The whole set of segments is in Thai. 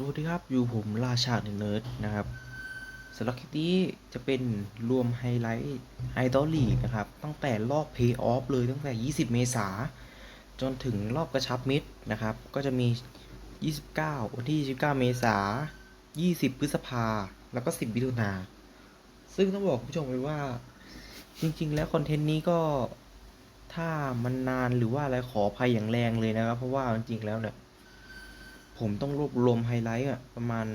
สวัสดีครับ อยู่ผมราชาเนิร์ดนะครับสำหรับคลิปนี้จะเป็นรวมไฮไลท์ไฮดอลลีกนะครับ ตั้งแต่รอบเพย์ออฟเลยตั้งแต่ 20 เมษาจนถึงรอบกระชับมิตรนะครับ ก็จะมี 29 วันที่ 29 เมษา 20 พฤษภา แล้วก็ 10มิถุนา ซึ่งต้องบอกผู้ชมเลยว่า จริง ๆ แล้วคอนเทนต์นี้ก็ถ้ามันนานหรือว่าอะไรขออภัยอย่างแรงเลยนะครับ เพราะว่าจริงๆแล้วเนี่ย ผมต้องรวบรวมไฮไลท์อะประมาณ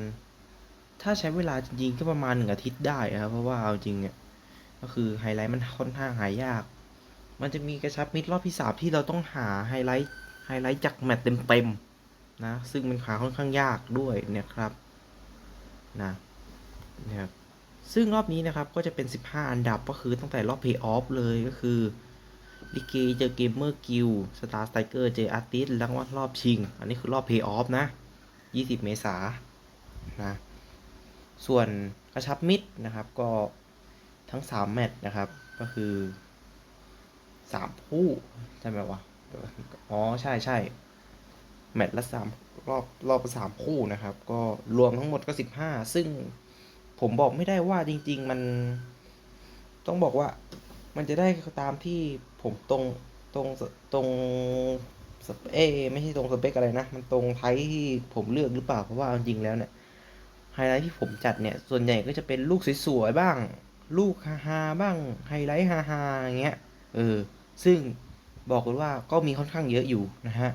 ถ้าใช้เวลาจริงๆก็ประมาณหนึ่งอาทิตย์ได้นะครับ เพราะว่าเอาจริงเนี่ยก็คือไฮไลท์มันค่อนข้างหายาก มันจะมีกระชับมิตรอบที่สามที่เราต้องหาไฮไลท์ไฮไลท์จากแมตช์เต็มๆนะ ซึ่งมันขาค่อนข้างยากด้วยเนี่ยครับนะนะครับซึ่งรอบนี้นะครับก็จะเป็น 15 อันดับก็คือตั้งแต่รอบเพย์ออฟเลยก็คือ ลิเกเจอเกมเมอร์กิลสตาร์สไตรเกอร์เจออาร์ติสแล้วก็รอบชิง อันนี้คือรอบเพย์ออฟนะ 20 เมษายนนะ ส่วนกระชับมิตรนะครับก็ทั้ง 3 แมตช์นะครับ ก็คือ 3 คู่ใช่ไหมวะ อ๋อ ใช่ใช่แมตช์ละสามรอบรอบละสามคู่นะครับ ก็รวมทั้งหมดก็15ซึ่งผมบอกไม่ได้ว่าจริง ๆ มันต้องบอกว่า มันจะได้ตามที่ผมตรงตรงตรงสเปเอไม่ใช่ตรงสเปคอะไรนะ มันตรงไทป์ที่ผมเลือกหรือเปล่า เพราะว่าจริงแล้วเนี่ยไฮไลท์ที่ผมจัดเนี่ย ส่วนใหญ่ก็จะเป็นลูกสวยๆบ้าง ลูกฮาๆบ้างไฮไลท์ฮาๆอย่างเงี้ยเออซึ่งบอกเลยว่าก็มีค่อนข้างเยอะอยู่นะฮะ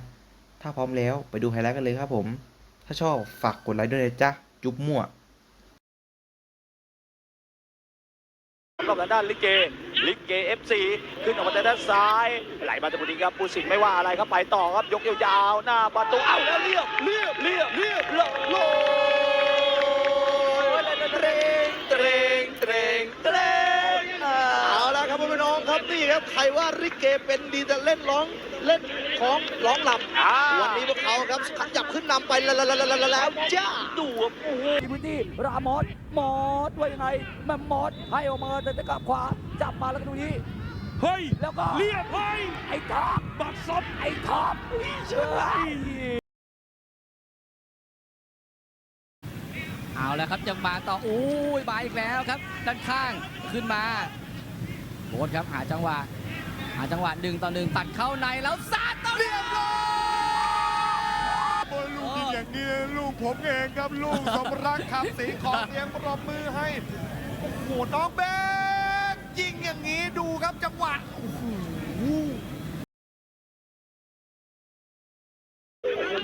ถ้าพร้อมแล้วไปดูไฮไลท์กันเลยครับผม ถ้าชอบฝากกดไลค์ด้วยนะจ๊ะ จุ๊บมั่ว กับด้านลิเก ลิเกเอฟซีขึ้นออกมาจากด้านซ้าย ไหลมาจากบุรีครับปูสิงไม่ว่าอะไรครับไปต่อครับยกยาวๆหน้าประตูเอ้าแล้วเรียบเรียบเรียบเรียบโลโลเตรงเตรงเตรงเตรงเอาละครับพี่น้องครับนี่ครับใครว่าลิเกเป็นดีแต่เล่นร้อง เล่นของร้องลำวันนี้พวกเขาครับขยับขึ้นนำไปแล้วแล้วจ้าดูครับโอ้โหมีพื้นที่รามอสมอสว่ายังไงแมมมอสให้ออกมาแต่จะกลับขวาจับมาแล้วก็ตรงนี้เฮ้ยแล้วก็เรียบเฮ้ยไอ้ท็อปบัตรซบไอ้ท็อปเชื่อเอาแล้วครับยังมาต่ออุ้ยมาอีกแล้วครับ ด้านข้างขึ้นมาโบสครับหาจังหวะ หาจังหวะหนึ่งต่อหนึ่งตัดเข้าในแล้วซาดต่อเรียบร้อยบอลลูกยิงอย่างนี้ลูกผมเองครับลูกสมรักขับสีขอเสียงปรบมือให้โอ้โหน้องเบกยิงอย่างนี้ดูครับจังหวะโอ้โห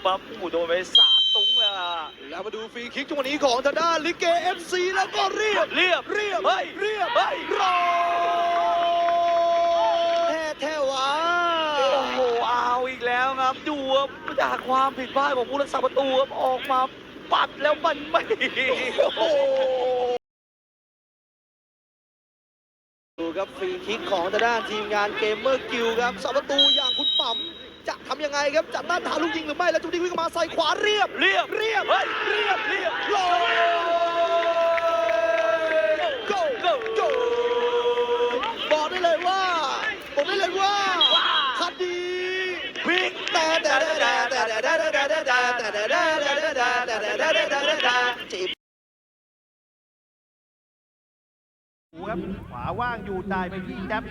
ปั๊บอูโดนไปสามตุ้งเลยอะแล้วมาดูฟรีคิกจังหวะนี้ของทางด้านลิเกเอฟซีแล้วก็เรียบเรียบเรียบเฮ้ยเรียบเฮ้ยรอแท้แท้หวา โอ้โหเอาอีกแล้ว ครับดูครับจากความผิดพลาดของผู้รักษาประตูครับออกมาปัดแล้วมันไม่โอ้โหดูครับฟรีคิกของทางด้านทีมงานเกมเมอร์กิลครับสาประตูอย่างคุณปั๊มจะทำยังไงครับจะต้านทานลูกยิงหรือไม่แล้วจุดนี้วิ่งเข้ามาใส่ขวาเรียบเรียบเรียบเฮ้ยเรียบเรียบโลโกโกโกบอกได้เลยว่าบอกได้เลยว่าคดี ครับขวาว่างอยู่ได้ไปที่แจ๊บ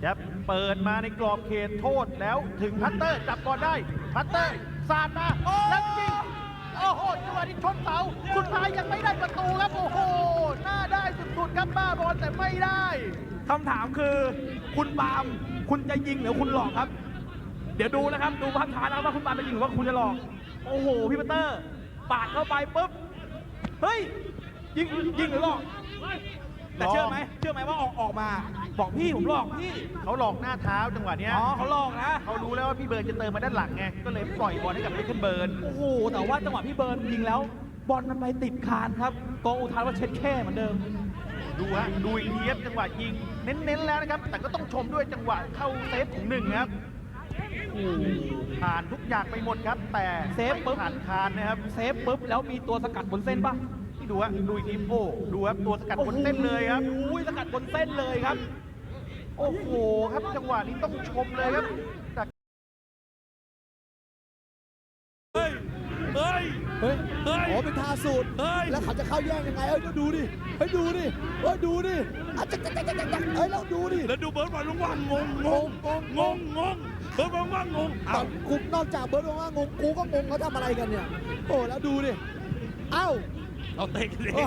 แจ๊บเปิดมาในกรอบเขตโทษแล้วถึงพัตเตอร์จับบอลได้ พัตเตอร์สาดมาแล้วยิงโอ้โหจังหวะนี้ชนเสาสุดท้ายยังไม่ได้ประตูครับโอ้โหหน้าได้สุดๆครับบ้าบอลแต่ไม่ได้คำถามคือ คุณปาล์มคุณจะยิงหรือคุณหลอกครับ เดี๋ยวดูนะครับ ดูภาพช้านะครับว่าคุณปาล์มจะยิงหรือว่าคุณจะหลอก โอ้โห พี่ปีเตอร์ ปาดเข้าไปปุ๊บ เฮ้ย ยิงยิงหรือหลอก แต่เชื่อไหมเชื่อไหมว่าออกออกมา บอกพี่ผมหลอกพี่ เขาหลอกหน้าเท้าจังหวะเนี้ยอ๋อเขาหลอกนะ เขารู้แล้วว่าพี่เบิร์นจะเติมมาด้านหลังไง ก็เลยปล่อยบอลให้กับเบคเคนเบิร์น โอ้โห แต่ว่าจังหวะพี่เบิร์นยิงแล้ว บอลมันไปติดคานครับกองอุทานว่าเช็ดแค่เหมือนเดิมดูฮะดูอีกทีครับจังหวะยิง เน้นๆแล้วนะครับ แต่ก็ต้องชมด้วยจังหวะเข้าเซฟของหนึ่งครับโอ้โห ผ่านทุกอย่างไปหมดครับ แต่เซฟปุ๊บ ไม่ผ่านคานนะครับเซฟปุ๊บแล้วมีตัวสกัดบนเส้นป่ะนี่ดูฮะดูอีกทีโอ้ดูครับตัวสกัดบนเส้นเลยครับโอ้ยสกัดบนเส้นเลยครับ โอ้โหครับจังหวะนี้ต้องชมเลยครับจากเฮ้ยเเฮ้ย สูตรเฮ้ย แล้วเขาจะเข้าแย่งยังไงเอ้ยดูดิเฮ้ยดูดิเฮ้ยดูดิอะจักจักจักจักจักเฮ้ยแล้วดูดิ แล้วดูเบิร์ดบอลลุงว่างงงงงงงงงเบิร์ดบอลว่างงงตเอ้าอนกูนอกจากเบิร์ดบอกว่างงกูก็งงเขาทำอะไรกันเนี่ย โอ้แล้วดูดิเอ้า เอาเตะกันเอง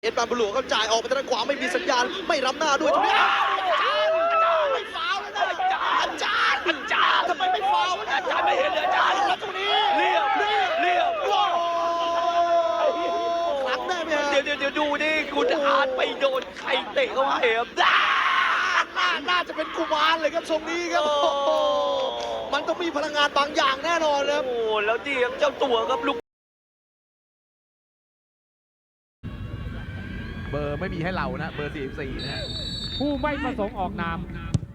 เอ็ดบานบุหลวงครับจ่ายออกไปทางด้านขวาไม่มีสัญญาณ ไม่รับหน้าด้วยตรงนี้อ้าวอาจารย์อาจารย์ไม่ฟาวแล้วนะอาจารย์อาจารย์อาจารย์ ทำไมไม่ฟาวนะอาจารย์ไม่เห็นเลยอาจารย์แล้วตรงนี้เรียบเรียบเรียบว้าวครั้งได้ไหมเดี๋ยวเดี๋ยวเดี๋ยวดูนี่คุณอาร์ตไปโดนใครเตะเข้ามาเหรอน่าน่าจะเป็นกุมารเลยครับทรงนี้ครับมันต้องมีพลังงานบางอย่างแน่นอนครับโอ้โหแล้วเดียงเจ้าตัวครับลูกเบอร์ไม่มีให้เรานะ เบอร์ 44นะผู้ไม่ประสงค์ออกนาม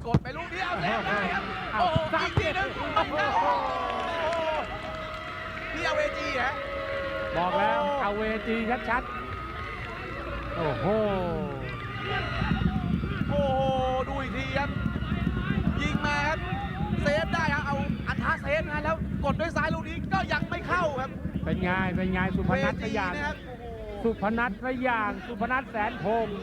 กดไปลูกนี้เอาเซฟได้ครับโอ้โหอีกทีหนึงโอ้โหนี่เอาเวจีฮะบอกแล้วเอาเวจีชัดๆ โอ้โห โอ้โหดูอีกทีครับยิงมาครับเซฟได้ครับเอาอันท้าเซฟนะแล้วกดด้วยซ้ายลูกนี้ก็ยังไม่เข้าครับเป็นไงเป็นไงสุพเวนัทสจียามนะครับโอ้โหสุพนัทสยามสุพนัทแสนพงษ์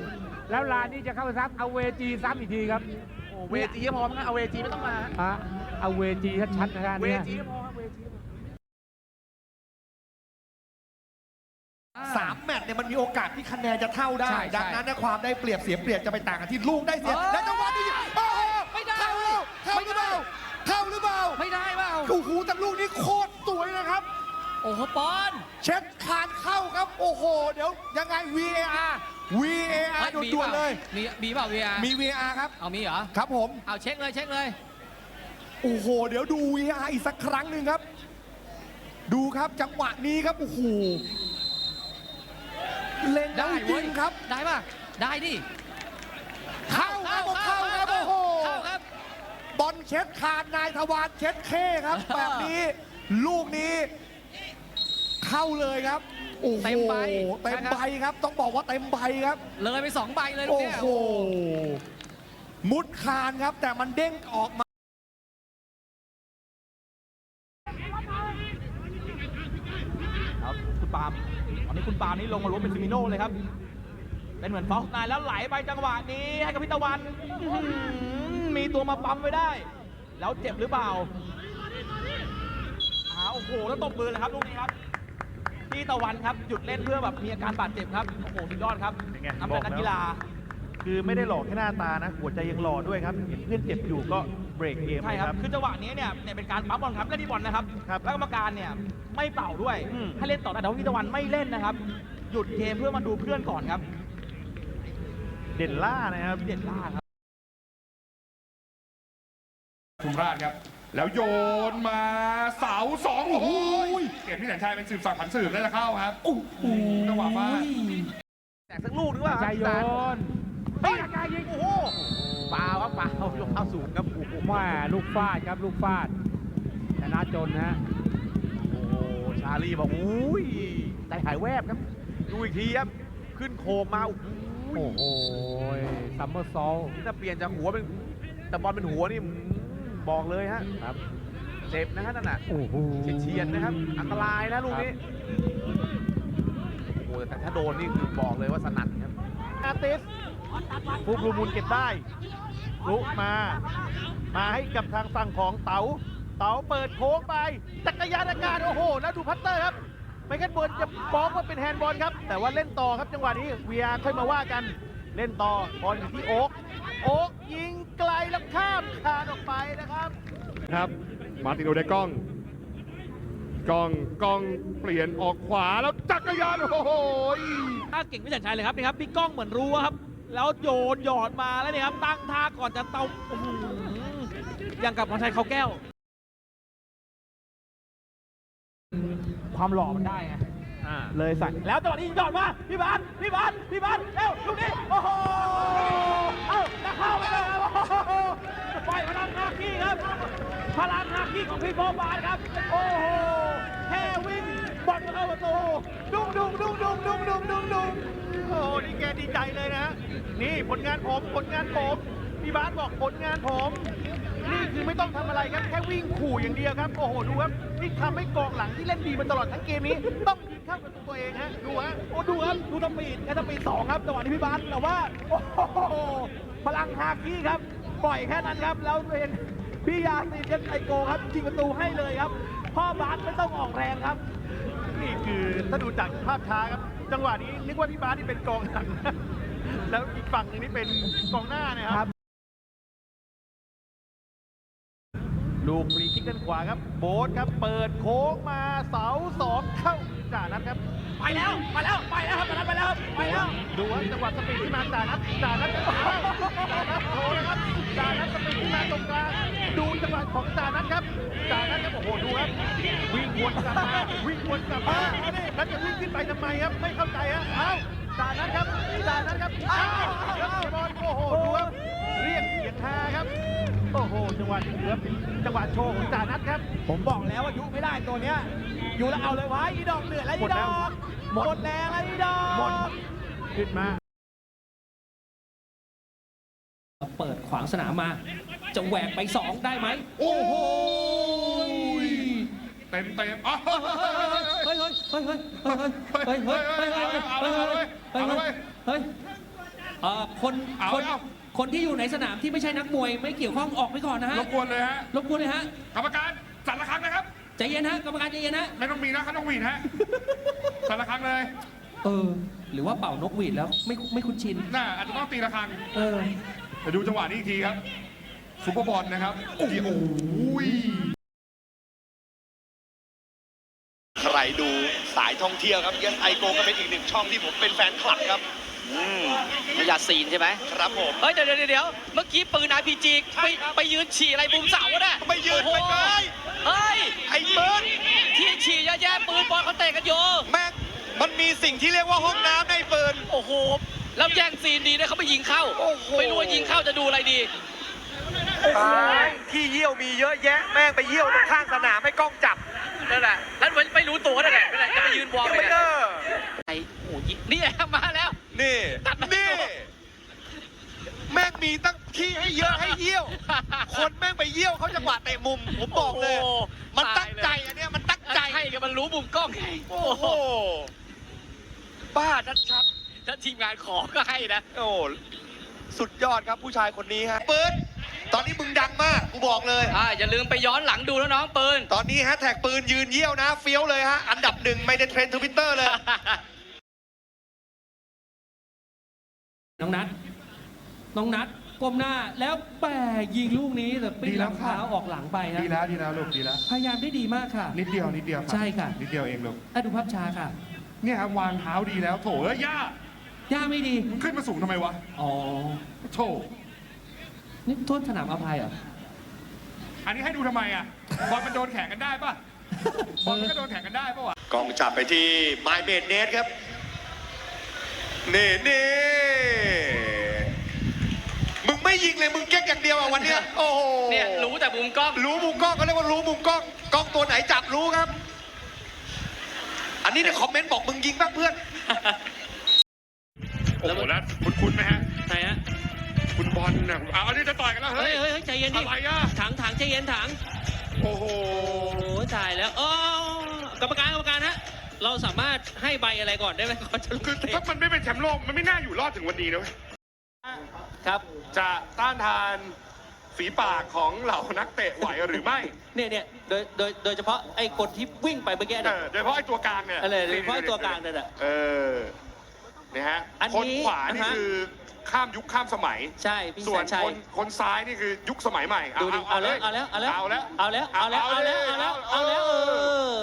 แล้วลานนี้จะเข้าไปซ้ำเอาเวจีซ้ำอีกทีครับโอ้โห เวจีก็พอมั้งนะเอาเวจีไม่ต้องมาอะเอาเวจีชัดๆนะครับเวเนี่ยจีก็พอครับเวจีสามแมตช์เนี่ยมันมีโอกาสที่คะแนนจะเท่าได้ ใช่ดังนั้นเนี่ยความได้เปรียบเสียเปรียบจะไปต่างกันที่ลูกได้เสีย เออและจังหวะนี้โอ้โหไม่ได้ เข้าแล้วเข้าหรือเปล่าเข้าหรือเปล่าไม่ได้เปล่า โอ้โหแต่ลูกนี้โคตรสวยนะครับ โอ้โหปอน เช็ดคานเข้าครับ โอ้โห เดี๋ยวยังไง VAR VAR ฮ้ด่วนๆเลย มีมีเปล่า VR มี VAR ครับ เอามีเหรอ ครับผม เอาเช็คเลยเช็คเลย โอ้โห เดี๋ยวดู VAR อีกสักครั้งหนึ่งครับ ดูครับจังหวะนี้ครับ โอ้โห เล่นได้ได้จเว้ริยงครับ ได้ป่ะ ได้ดิ เข้าครับเข้าครับโอ้โหเข้าครับบอลเช็ดคานนายทวารเช็ดเข้ครับ แบบนี้ ลูกนี้ เข้าเลยครับโอ้โหเต็มใบเต็มใบครับ ต้องบอกว่าเต็มใบครับ เลยไปสองใบเลยลูกโอ้เนี้ยโหมุดคานครับ แต่มันเด้งออกมาครับคุณปาล์มตอนนี้คุณปาล์มนี่ลงมาล้มเป็นซิมิโน่เลยครับ เป็นเหมือนฟอสนายแล้วไหลไปจังหวะนี้ให้กับพิตะวันอื้อหือมีตัวมาปั๊มไว้ได้ แล้วเจ็บหรือเปล่าอ้าวโอ้โห แล้วตบมือเลยครับลูกนี้ครับ พี่ตะวันครับหยุดเล่นเพื่อแบบมีอาการบาดเจ็บครับโอ้โหสุดยอดครับเป็นไงน้ำใจนักกีฬาคือไม่ได้หล่อแค่หน้าตานะ หัวใจยังหล่อด้วยครับเห็นเพื่อนเจ็บอยู่ก็เบรกเกมใช่เลยคครัรับ บ คือจังหวะนี้เนี่ยเนี่ยเป็นการปั๊มบอลครับเล่นที่บอลนะครับครับแล้วกรรมการเนี่ยไม่เป่าด้วยอืม ให้เล่นต่อได้แต่ว่าพิตะวันไม่เล่นนะครับ หยุดเกมเพื่อมาดูเพื่อนก่อนครับเด่นล่านะครับ เด่นล่าครับ คุมราชครับ แล้วโยนมาเสาสองโอ้โหเกมที่แสนชัยเป็นสืบสักดิ์ผันสืบแล้วจะเข้าครับโอ้โหจังหวะมากแตกสักลูกนึกว่าใจโยนเฮ้ยกายยิงโอ้โหเปล่าครับเปล่ายกเท้าสูงครับโอ้โหแม่ลูกฟาดครับลูกฟาดชนะจนนะโอ้โหชาลีบอกอุ้ยใจหายแวบครับดูอีกทีครับขึ้นโคมมาโอ้โหโอ้โหซัมเมอร์ซอลถ้าเปลี่ยนจากหัวเป็นแต่บอลเป็นหัวนี่อืมบอกเลยฮะครับ เจ็บนะฮะนั่นน่ะโอ้โหเฉียดๆนะครับ อันตรายนะลูกนี้โอ้โหแต่ถ้าโดนนี่คือบอกเลยว่าสนั่นครับอาร์ติสฟุกลูมูลเก็บได้ลุกมา มาให้กับทางฝั่งของเต๋า เต๋าเปิดโค้งไป จักรยานอากาศโอ้โห แล้วดูพัตเตอร์ครับไม่งั้นบอลจะฟ้องว่าเป็นแฮนด์บอลครับ แต่ว่าเล่นต่อครับจังหวะนี้เวียค่อยมาว่ากัน เล่นต่อบอลอยู่ที่โอ๊กโอ๊กยิงไกลแล้วข้ามคานออกไปนะครับ ครับ มาร์ตินโอเดกล้อง กล้องกล้องเปลี่ยนออกขวาแล้วจักรยานโอ้โหถ้าเก่งไม่ใช่ชัยเลยครับนี่ครับพี่ก้องเหมือนรู้ครับ แล้วโยนหยอดมาแล้วเนี่ยครับตั้งท่าก่อนจะเตาอื้อหืออย่างกับพรชัยเขาแก้ว ความหล่อมันได้ไงเลยสั่งแล้วจังหวะนี้หยอดมาพี่บานพี่บานพี่บานเร็วลูกนี้โอ้โหเอ้าจะเข้าไปเลยครับโอ้โห ปล่อยพลังฮาคีครับ พลังฮาคีของพี่โบบานครับ โอ้โหแค่วิ่งบอลเข้าประตูดุ้งดุ้งดุ้งดุ้งดุ้งดุ้งดุ้งดุ้งโอ้โหนี่แกดีใจเลยนะ นี่ผลงานผมผลงานผมพี่บาสบอกผลงานผม นี่คือไม่ต้องทำอะไรครับแค่วิ่งขู่อย่างเดียวครับ โอ้โหดูครับนี่ทำให้กองหลังที่เล่นดีมาตลอดทั้งเกมนี้ต้องยิงเข้าประตูตัวเองฮะดูฮะโอ้ดูครับดูสปีดแค่สปีดสองครับจังหวะนี้พี่บาสแต่ว่าโอ้โหพลังฮากี้ครับ ปล่อยแค่นั้นครับ แล้วเป็นพี่ยาซีนกันไอโกครับยิงประตูให้เลยครับ พ่อบาสไม่ต้องออกแรงครับ นี่คือถ้าดูจากภาพช้าครับ จังหวะนี้นึกว่าพี่บาสนี่เป็นกองหลังแล้วอีกฝั่งหนึงนี่เป็นกองหน้านะครับลูกฟรีคิกด้านขวาครับ โบ๊ทครับ เปิดโค้งมาเสาสองเข้าจ่านัดครับ ไปแล้วไปแล้วไปแล้วครับตอนนั้นไปแล้วครับไปแล้ว ดูว่าจังหวะสปีดที่มาจ่านัดจ่านัดจ่านัดโชว์นะครับ จ่านัดสปีดที่มาตรงกลางดูจังหวะของจ่านัดครับจ่านัดครับโอ้โหดูครับวิ่งวนกลับมาวิ่งวนกลับมาแล้วจะวิ่งขึ้นไปทำไมครับไม่เข้าใจฮะเอ้าจ่านัดครับจ่านัดครับอ้าวแล้วเสียบอลโอ้โหดูครับเรียกเสียงฮาครับโอ้โหจังหวะนี้ครับจังหวะโชว์ของจ่านัดครับ ผมบอกแล้วว่ายุไม่ได้ตัวเนี้ยอยู่แล้วเอาเลยไว้อีดอกเหนื่อยแล้วหมอีดดแล้วอกหมดหมดแรงแล้วอีดอกหมดขึ้นมาเปิด ขวางสนามมา จะแหวกไป 2 ได้ไหมโอ้โหเต็มเต็มเฮ้ยเฮ้ยเฮ้ยเฮ้ยเฮ้ยเฮ้ยเฮ้ยเฮ้ยเฮ้ยเฮ้ยเฮ้ยคนคนคนที่อยู่ในสนามที่ไม่ใช่นักมวยไม่เกี่ยวข้องออกไปก่อนนะฮะรบกวนเลยฮะรบกวนเลยฮะกรรมการสั่นละครั้งนะครับใจเย็นฮะกรรมการใจเย็นฮะไม่ต้องมีนะครับต้องหวีดฮะสั่นละครั้งเลย เออ หรือว่าเป่านกหวีดแล้วไม่ไม่คุ้นชินน่าอาจจะต้องตีละครั้งเออ ไปดูจังหวะนี้อีกทีครับซุปเปอร์บอลนะครับโอ้โหใครดูสายท่องเที่ยวครับ Yes I Go ก็เป็นอีกหนึ่งช่องที่ผมเป็นแฟนคลับครับ อืมพยาซีนใช่ไหมครับผม เฮ้ยเดี๋ยวเดี๋ยวเดี๋ยวเมื่อกี้ปืน RPG ไปไปยืนฉี่อะไรมุมเสาอะน่ะไม่ยืนโอ้ไปโหเลยเฮ้ย ไอ้เบิร์ดที่ฉี่เยอะแยะปืนบอลเขาเตะกันอยู่แม่งมันมีสิ่งที่เรียกว่าห้องน้ำในปืนโอ้โห แล้วแย่งซีนดีนะเขา ไปยิงเข้าโอ้โหไม่รู้ว่ายิงเข้าจะดูอะไรดีที่เยี่ยวมีเยอะแยะแม่งไปเยี่ยวตรงข้างสนามให้กล้องจับนั่นแหละแล้วไม่ไม่รู้ตัวนั่นแหละนั่นแหละจะไปยืนวอร์มไม่เลยเอนะอไอ้โอ้โหยิงนี่มาแล้ว นี่ตัดมานี่แม่งมีตั้งที่ให้เยอะให้เยี่ยว คนแม่งไปเยี่ยวเขาจังหวะเตะมุมผมบอกเลย โอ้โหมันตั้งใจตายเลยอันเนี้ยมันตั้งใจให้กันมันรู้มุมกล้องไงโอ้โหบ้าชัดถ้าทีมงานขอก็ให้นะ ๆโอ้ สุดยอดครับผู้ชายคนนี้ฮะเปิดตอนนี้มึงดังมากกูบอกเลย อ่าอย่าลืมไปย้อนหลังดูแล้วน้องปืน ตอนนี้ฮะแท็กปืนยืนเยี่ยวนะเฟี้ยวเลยฮะอันดับหนึ่งไม่ได้เทรนด์ทวิตเตอร์เลย น้องนัทน้องนัทก้มหน้าแล้วแปะยิงลูกนี้แต่ปิ้งหลังเท้าออกหลังไปนะดีแล้วดีแล้วลูกดีแล้ว พยายามได้ดีมากค่ะ นิดเดียวนิดเดียวรับใช่ค่ะ นิดเดียวเองลูกอะดูภาพช้าค่ะ เนี่ยครับวางเท้าดีแล้วโถเอ้ยย่า ย่าไม่ดีมึงขึ้นมาสูงทำไมวะอ๋อโถนี่โทษสนามอภัยเหรอ อันนี้ให้ดูทำไมอะ บอลมันโดนแข่งกันได้ป่ะ บอลมันก็โดนแข่งกันได้ป่ะวะกล้องจับไปที่ไมเบดเนสครับนี่นี่มึงไม่ยิงเลยมึงเก๊กอย่างเดียวอะวันเนี้ยโอ้โหเนี่ยรู้แต่มุมกล้อง รู้มุมกล้องเขาเรียกว่ารู้มุมกล้องกล้องตัวไหนจับรู้ครับ อันนี้ในคอมเมนต์บอกมึงยิงบ้างเพื่อน โอ้โหแล้วคุณคุณไหมฮะใช่ฮะคุณบอลนะเอาอันนี้จะต่อยกันแล้วเฮ้เฮ้ยยเฮ้ยเฮ้ยใจเย็นดิอะไรอะถังถังใจเย็นถัง โอ้โหโอ้ตายแล้วอ๋อกรรมการกรรมการฮะ เราสามารถให้ใบอะไรก่อนได้ไหมก่อนจะลุกคือเตะถ้ามันไม่เป็นแชมป์โลกมันไม่น่าอยู่รอดถึงวันนี้นะเว้ยครับ จะต้านทานฝีปากของเหล่านักเตะไหวหรือไม่เนี่ยเนี่ยโดยโดยโดยเฉพาะไอ้คนที่วิ่งไปเมื่อกี้เอเนี่ย อโดยเฉพาะไอ้ตัวกลางเนี่ยอะไรโดยเฉพาะไอ้ตัวกลางเนี่ยแหละเออเนี่ยฮะอันคนนี้ขวานี่อ่าฮะ คือข้ามยุคข้ามสมัย ใช่พี่ส่แสวนนชัยคนคนซ้ายนี่คือยุคสมัยใหม่ดูดิเอาแล้วเอาแล้วเอาแล้วเอาแล้วเอาแล้วเอาแล้วเอาแล้วเอาแล้วเอาแล้วเออ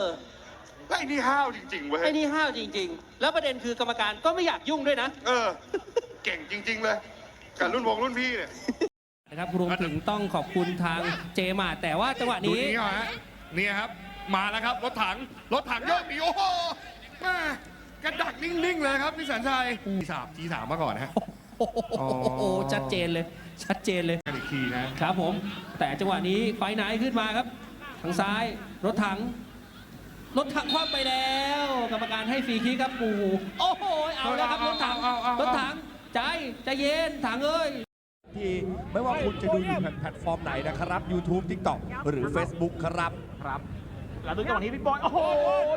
แล้วไอ้นี่ห้าวจริงๆเว้ยไอ้นี่ห้าวจริง ๆ แล้วประเด็นคือกรรมการก็ไม่อยากยุ่งด้วยนะ เออ เก่งจริง ๆ เลยกับรุ่นวงรุ่นพี่เนี่ย นะครับรวมถึงต้องขอบคุณทางเจมาร์แต่ว่าจังหวะดูนี้ นี่ก่อนฮะเนี่ยครับ มาแล้วครับ รถถัง รถถังโยกหนีโอ้โหแม่ กระดักนิ่งๆเลยครับพี่สันชัยจีสามจีสามมาก่อนนะฮะ โอ้โหชัดเจนเลย ชัดเจนเลย กันอีกทีนะครับผม แต่จังหวะนี้ไฟไหนขึ้นมาครับ ทางซ้าย รถถัง รถถังคว่ำไปแล้ว กรรมการให้ฟรีคิกครับปูโอ้โห เอาแล้วครับรถถัง เอาเอาเอารถถัง ใจ ใจเย็น ถังเอ้ย ที่ไม่ว่าคุณจะดูอยู่แพลตฟอร์มไหนนะครับ YouTube TikTok หรือ Facebook ครับ ครับ แล้วดูจังหวะนี้พี่บอย โอ้โห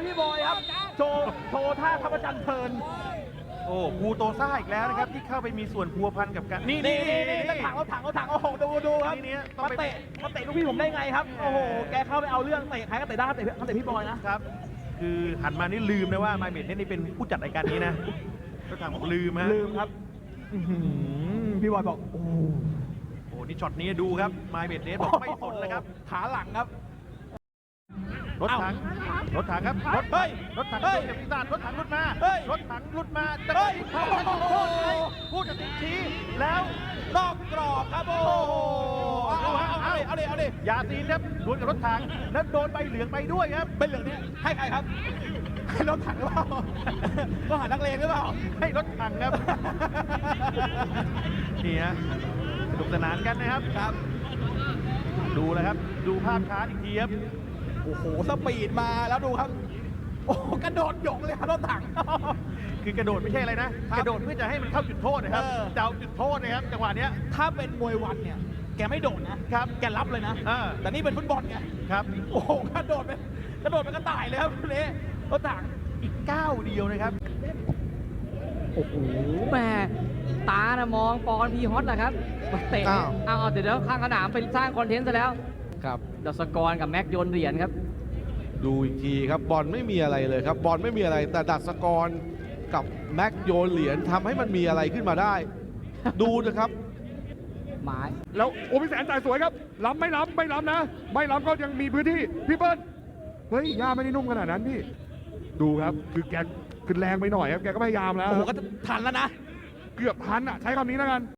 พี่บอยครับ โชว์โชว์ท่าทัพจันทร์เพลินโอ้ภูโตซ่าอีกแล้วนะครับ ที่เข้าไปมีส่วนพัวพันกับการนี่นี่นี่นี่นี่นี่นี่ถังเอาถังเอาถังเอาโอ้โหดูดูครับนี่เนี่ยต้องมาไป เตะมาเตะลูกพี่ผมได้ไงครับโอ้โหแกเข้าไปเอาเรื่องเตะใครก็เตะได้ครับเตะเขาเตะพี่บอยนะครับ คือหันมานี่ลืมนะว่าไมเมดนี่เป็นผู้จัดรายการนี้นะรถถังบอกลืมฮะลืมครับอื้อหือพี่บอยบอกโอ้โหโอ้นี่ช็อตนี้ดูครับไมเมดเนสบอกไม่สนเลยครับ ขาหลังครับ รถถัง รถถังครับ รถเฮ้ย รถถังเฮ้ยเจ้าปีศาจรถถังหลุดมาเฮ้ยรถถังหลุดมาจะเฮ้ยเข้าไปจุดโทษไหมผู้จัดชี้แล้วนอกกรอบครับโอ้โหเอาเอาเอาเอาดิเอาดิยาซีนครับดวลกับรถถังแล้วโดนใบเหลืองไปด้วยครับเป็นเหลืองเนี่ยให้ใครครับให้รถถังหรือเปล่าก็หานักเลงหรือเปล่าให้รถถังครับนี่ฮะสนุกสนานกันนะครับครับ ดูแล้วครับ ดูภาพช้าอีกทีครับ โอ้โหสปีดมาแล้วดูครับ โอ้โหกระโดดหยงเลยครับรถถัง คือกระโดดไม่ใช่อะไรนะครับกระโดดเพื่อจะให้มันเข้าจุดโทษนะครับเออ จะเอาจุดโทษนะครับจังหวะเนี้ย ถ้าเป็นมวยวันเนี่ย แกไม่โดดนะครับ แกรับเลยนะอ่าแต่นี่เป็นฟุตบอลไง ครับ โอ้โหกระโดดเป็นกระโดดเป็นกระต่ายเลยครับนี่รถถังอีกก้าวเดียวนะครับ โอ้โห แม่ตานะมองปอนพีฮอตแหละครับมาเตะอ้าว เอาเอาเดี๋ยวเดี๋ยวข้างสนามไปสร้างคอนเทนต์ซะแล้ว ครับดัสกรกับแม็กโยนเหรียญครับ ดูอีกทีครับบอลไม่มีอะไรเลยครับบอลไม่มีอะไรแต่ดัชกรกับแม็กโยนเหรียญทำให้มันมีอะไรขึ้นมาได้ ดูนะครับ หมาย แล้วโอ้พี่แสนจ่ายสวยครับล้ำไม่ล้ำไม่ล้ำนะ ไม่ล้ำก็ยังมีพื้นที่พี่เปิ้ลเฮ้ยย่าไม่ได้นุ่มขนาดนั้นพี่ ดูครับคือแกคือแรงไปหน่อยครับแกก็พยายามแล้วโอ้โหก็ทันแล้วนะ เกือบทันอะใช้คำนี้แล้วกัน